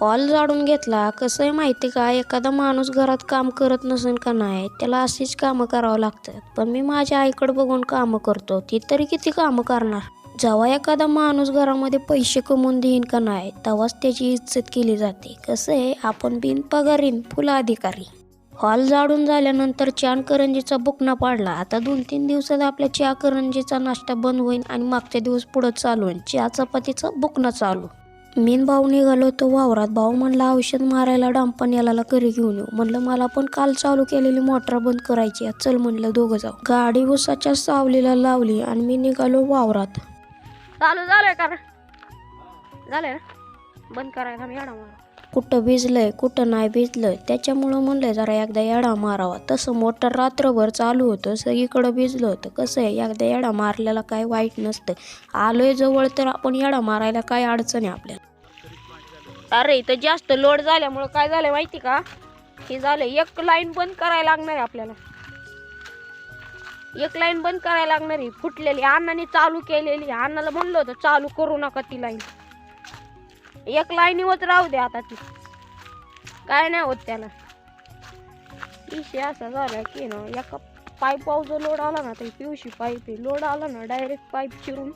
Hall जाडून घेतला कसं आहे माहिती का एखादा माणूस घरात काम करत नसेल का नाही त्याला अशीच कामं करावं लागतात. पण मी माझ्या आईकडे बघून कामं करतो ती तरी किती कामं करणार? जेव्हा एखादा माणूस घरामध्ये पैसे कमवून देईन का नाही तेव्हाच त्याची इज्जत केली जाते. कसं आहे आपण बिन पगारीन फुला अधिकारी हॉल जाडून झाल्यानंतर चान करंजीचा बुकना पाडला. आता दोन तीन दिवसात आपल्या चहा करंजीचा नाश्ता बंद होईल आणि मागच्या दिवस पुढं चालू होईल चहा चपातीचा बुकना चालू. मीन भाऊ निघालो होतो वावरात. भाऊ म्हणला औषध मारायला डांपण याला घरी घेऊन येऊ. म्हणलं मला पण काल चालू केलेली मोटर बंद करायची चल म्हणलं दोघं जाऊ. गाडी उसाच्या सावलीला लावली आणि मी निघालो वावरात. चालू झालंय का झालंय ना? बंद करायला मी मारा. कुठं भिजलंय कुठं नाही भिजलंय त्याच्यामुळं म्हणलंय जरा एकदा येडा मारावा. तसं मोटर रात्रभर चालू होतं सगळीकडं भिजलं होतं. कसं आहे एकदा येडा मारल्याला काय वाईट नसतं. आलोय जवळ तर आपण येडा मारायला काय अडचण आहे आपल्याला? अरे इथं जास्त लोड झाल्यामुळं काय झालंय माहिती का? हे झालं एक लाईन बंद करायला लागणार आहे आपल्याला. एक लाईन बंद करायला लागणार आहे. फुटलेली अण्णाने चालू केलेली अण्णाला म्हणलं होतं चालू करू नका ती लाईन एक लाईनीवरच राहू दे आता ती. काय नाही होत त्याला. विषय असा झाला की ना एका पाईपावर जो लोड आला ना ते पिवशी पाईप आहे. लोड आला ना डायरेक्ट पाईप चिरून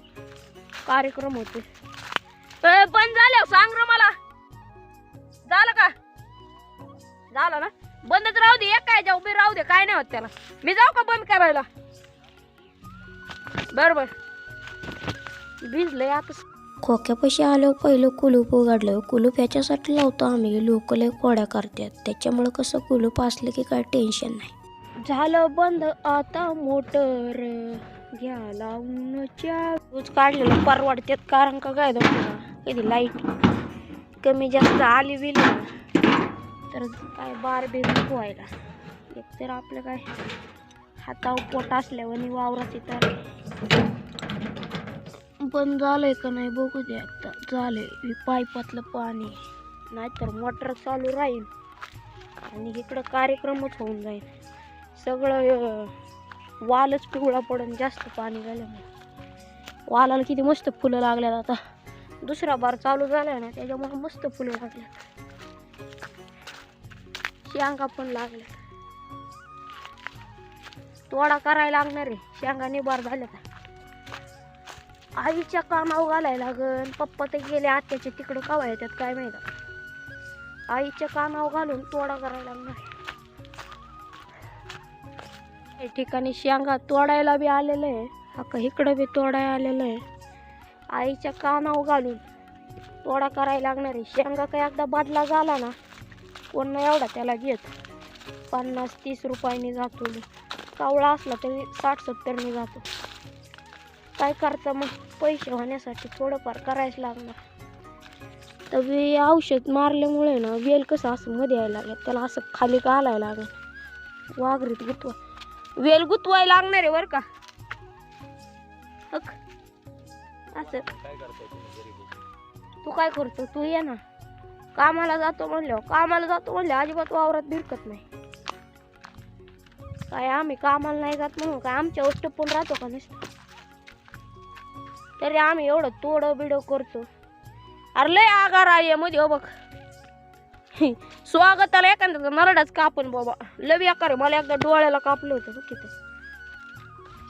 कार्यक्रम होते. तर बंद झालं सांग र मला. झालं का? झालं ना? बंदच राहू दे एक काय जाऊ उभे राहू दे काय नाही होत त्याला. मी जाऊ का बंद करायला? बरोबर भिजलंय आता. खोक्यापाशी आल्यावर पहिलं कुलूप उघडलं. कुलूप ह्याच्यासाठी लावतो आम्ही. लोक लय कोड्या करतात. त्याच्यामुळं कसं कुलूप असलं की काय टेन्शन नाही. झालं बंद. आता मोटर घ्या लावून काढलेलं परवडतात कारण का काय कधी लाइट कमी जास्त आली बिल. तर काय बार बिर नको व्हायला. एक तर आपलं काय हातावर पोट असल्यावर आणि वावरात येतात पण झालंय का नाही बघू दे आता झालंय. पायपातलं पाईपातलं पाणी. नाहीतर मोटर चालू राहील. आणि इकडं कार्यक्रमच होऊन जाईल. सगळं वालच पिवळा पडून जास्त पाणी झाल्यामुळे. वालाला किती मस्त फुलं लागल्यात आता. दुसरा बार चालू झाला ना त्याच्यामुळे मस्त फुलं लागल्यात. शेंगा पण लागल्या तोडा करायला लागणार आहे. शेंगा निबार झाल्या आईच्या कामावर घालायला लागन. पप्पा ते गेले आत्याचे तिकडं कवा येतात काय माहीत. आईच्या कामावर घालून तोडा करायला लागणार. या ठिकाणी शेंगा तोडायला बी आलेलं आहे. अका इकडं बी तोडायला आलेलं आहे. आईच्या कानावर घालून तोडा करायला लागणार आहे. शेंगा काय एकदा बदला झाला ना कोण नाही एवढा त्याला घेत. पन्नास तीस रुपयाने जातो. कावळा असला तरी साठ सत्तरने जातो. काय करता मग? पैसे होण्यासाठी थोडंफार करायच लागणार. तर बी औषध मारल्यामुळे ना वेल कसं असं मध्ये यायला लागलं. त्याला असं खाली घालायला लागेल. वाघरीत गुतवा. वेल गुतवायला लागणार आहे बरं का? हक. असं. तू काय करतो? तू ये ना. कामाला जातो म्हणल्यावर कामाला जातो म्हणल्या अजिबात वावरात भिरकत नाही. काय आम्ही कामाला नाही जात म्हणून काय आमच्या वस्तू पण राहतो का नुसतं? तरी आम्ही एवढं तोड बिड करतो. अरे लय आगार आहे मध्ये हो बघ. स्वागताला एखाद्या नरडाच कापन बाबा. लय आकार मला एकदा डोळ्याला कापलं होतं बघ तिथं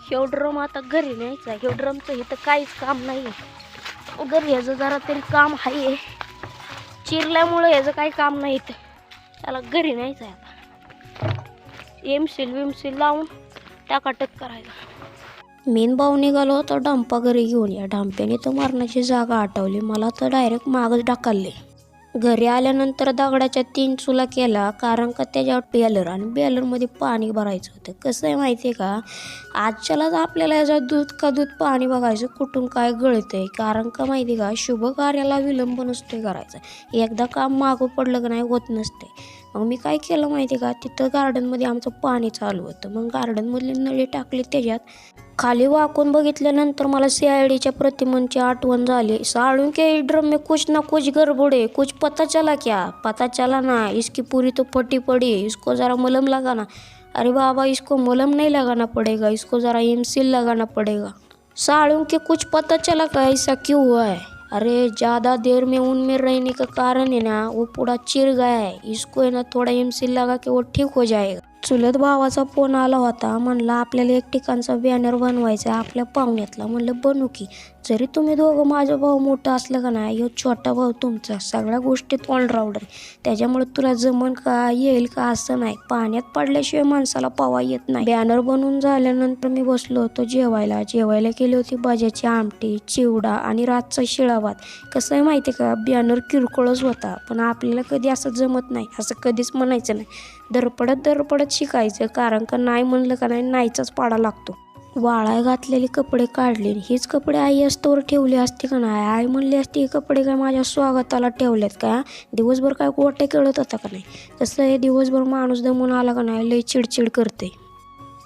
ह्यो ड्रम आता घरी न्यायचा ह्यो ड्रमचं इथं काहीच काम नाही घरी ह्याचं जरा तरी काम आहे. चिरल्यामुळं ह्याचं काही काम नाही इथं. त्याला घरी न्यायचं आहे आता. एमसील विमसील लावून टाकाटक करायला मेन भाऊ निघालो तर डांपा घरी घेऊन या. डांप्याने तर मरणाची जागा आठवली. मला तर डायरेक्ट मागच ढकलले. घरी आल्यानंतर दगडाच्या तीन चुला केला कारण का त्याच्यावर बेलर आणि बेलरमध्ये पाणी भरायचं होतं. कसं आहे माहिती आहे का? आजच्यालाच आपल्याला याच्यात दूध का दूध पाणी बघायचं कुठून काय गळतंय? कारण का माहिती आहे का? शुभ कार्याला विलंब नसतोय करायचा. एकदा काम मागं पडलं का नाही होत नसते मग मी काय केलं माहिती आहे का? तिथं गार्डनमध्ये आमचं पाणी चालू होतं. मग गार्डनमधली नळे टाकली त्याच्यात. खाली वाकून बघितल्यानंतर मला सी आय डीच्या प्रतिमांची आठवण झाली. साळून के ड्रम में कुछ ना कुछ गड़बड़े. कुछ पता चला क्या? पता चला ना इसकी पुरी तो फटी पड़ी. इसको ज़रा मलम लगाना. अरे बाबा इसको मलम नहीं लगाना पड़ेगा. इसको ज़रा एम लगाना पड़ेगा. साड़ों के कुछ पता चला का? ऐसा क्यों हुआ है? अरे ज़्यादा देर में उनमें रहने का कारण है ना वो पूरा चिर गया है। इसको है ना थोड़ा एम लगा के वो ठीक हो जाएगा। चुलत भावाचा फोन आला होता. म्हणलं आपल्याला एक ठिकाणचा बॅनर बनवायचा आहे. आपल्या पाहुण्यातला. म्हणलं बनू की. जरी तुम्ही दोघं माझा भाऊ मोठा असलं का नाही हो छोटा भाऊ तुमचा. सगळ्या गोष्टीत ऑलराऊंडर आहे. त्याच्यामुळे तुला जमन का येईल का असं नाही. पाण्यात पडल्याशिवाय माणसाला पवा येत नाही. बॅनर बनवून झाल्यानंतर मी बसलो होतो जेवायला. जेवायला केली होती भाज्याची आमटी चिवडा आणि रातचा शिळा भात. कसं आहे माहिती आहे का? बॅनर किरकोळच होता. पण आपल्याला कधी असं जमत नाही. असं कधीच म्हणायचं नाही. दरपडत दरपडत शिकायचं कारण का नाही म्हणलं का नाही नाहीचाच पाडा लागतो. वाळाय घातलेले कपडे काढले हेच कपडे आई असतोवर ठेवले असते का नाही? आई म्हणली असती हे कपडे काय माझ्या स्वागताला ठेवलेत का? दिवसभर काय गोटे कळत होता का नाही? तसं हे दिवसभर माणूस दमून आला का नाही? लई चिडचिड करते.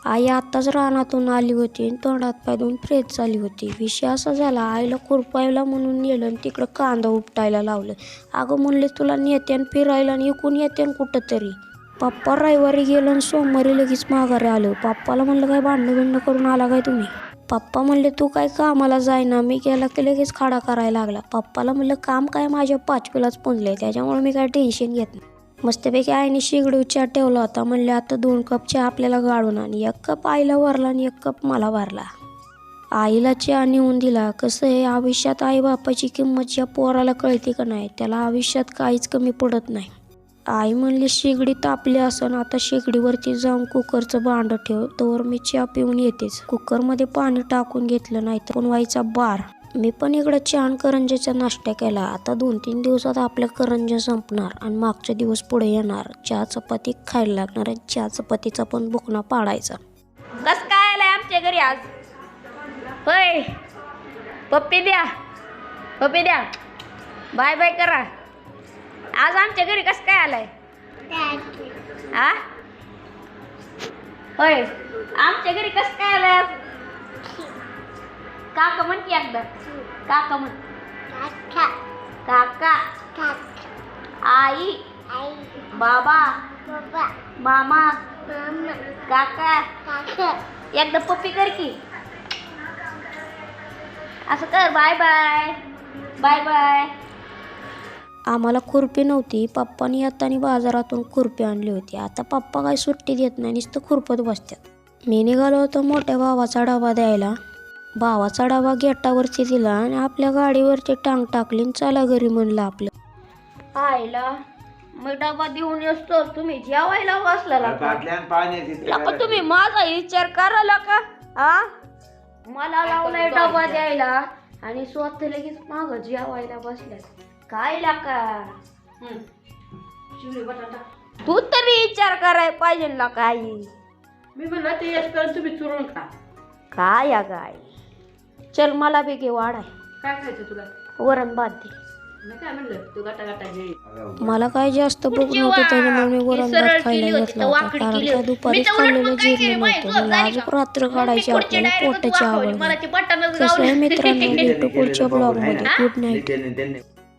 आई आत्ताच रानातून आली होती आणि तोंडात पाय दोन फ्रेज झाली होती. विषय असा झाला आईला खुरपायला म्हणून नेलं आणि तिकडं कांदा उपटायला लावलं. अगं म्हणले तुला नेते आणि फिरायला आणि इकून येते आणि कुठं तरी पप्पा रविवारी गेलं आणि सोमवारी लगेच माघारी आलो. पप्पाला म्हणलं काय भांडणं बिंडणं करून आला काय तुम्ही? पप्पा म्हणले तू काय कामाला जायना मी गेला की लगेच खाडा करायला लागला. पप्पाला म्हणलं काम काय माझ्या पाचवीलाच पुंजले त्याच्यामुळे मी काय टेन्शन घेत नाही. मस्तपैकी आईने शिगडू चहा ठेवला होता म्हणले आता दोन कप चहा आपल्याला गाळून आणि. एक कप आईला भरला आणि एक कप मला भरला आईला चहा नेऊन दिला. कसं आहे आयुष्यात आई बापाची किंमत ज्या पोराला कळते का नाही? त्याला आयुष्यात काहीच कमी पडत नाही. आई म्हणली शेगडी तापली असं आता शेगडीवरती जाऊन कुकरचं भांडं ठेव तर मी चहा पिऊन येतेच. कुकरमध्ये पाणी टाकून घेतलं नाही तर पण व्हायचा बार. मी पण इकडं छान करंजाचा नाश्ता केला. आता दोन तीन दिवसात आपल्या करंज्या संपणार आणि मागचे दिवस पुढे येणार. चहा चपाती खायला लागणार आणि चहा चपातीचा पण बुकना पाडायचा. कस काय आलाय आमच्या घरी आज? होय पप्पी द्या पप्पी द्या. बाय बाय करा. आज आमच्या घरी कसं काय आलाय? आ होय. आमच्या घरी कसं काय आलाय काका म्हण की एकदा. काका म्हण. काका. आई. बाबा. मामा. काका. एकदा पप्पी कर की. असं कर. Bye bye. Bye bye. आम्हाला खुरपी नव्हती. पप्पानी येताना बाजारातून खुरपी आणली होती. आता पप्पा काही सुट्टी देत नाही नुसतं खुरपत बसतात. मी निघालो होतो मोठ्या भावाचा डबा द्यायला. भावाचा डबा गेटावरती दिला आणि आपल्या गाडीवरती टांग टाकली आणि चला घरी म्हणलं आपलं. आईला मग डबा देऊन येतो. तुम्ही जेवायला बसला पाणी तुम्ही माझा विचार करायला का? हा मला लावलाय डबा द्यायला आणि स्वतः लगेच माग जेवायला बसल्यात. काय लाका तू तरी विचार कराय पाहिजे ना काही. मी म्हणलं ते यश करून तुम्ही चुरून खा. काय या गाय चल मला बी घे वाढाय काय खायचं तुला? वरण भात दे. मी काय म्हणलं तू गाटा गाटा घे. मला काय जास्त भूक नव्हती त्याच्यामुळे मी वरण भात खायला घेतला होता. कारण का दुपारीच खाल्लेलं जिरलं नव्हतं. मला अजून रात्र काढायची आपल्याला पोटाची आवड नाही. कसं आहे मित्रांनो भेटू पुढच्या ब्लॉगमध्ये गुड नाईट त्यांनी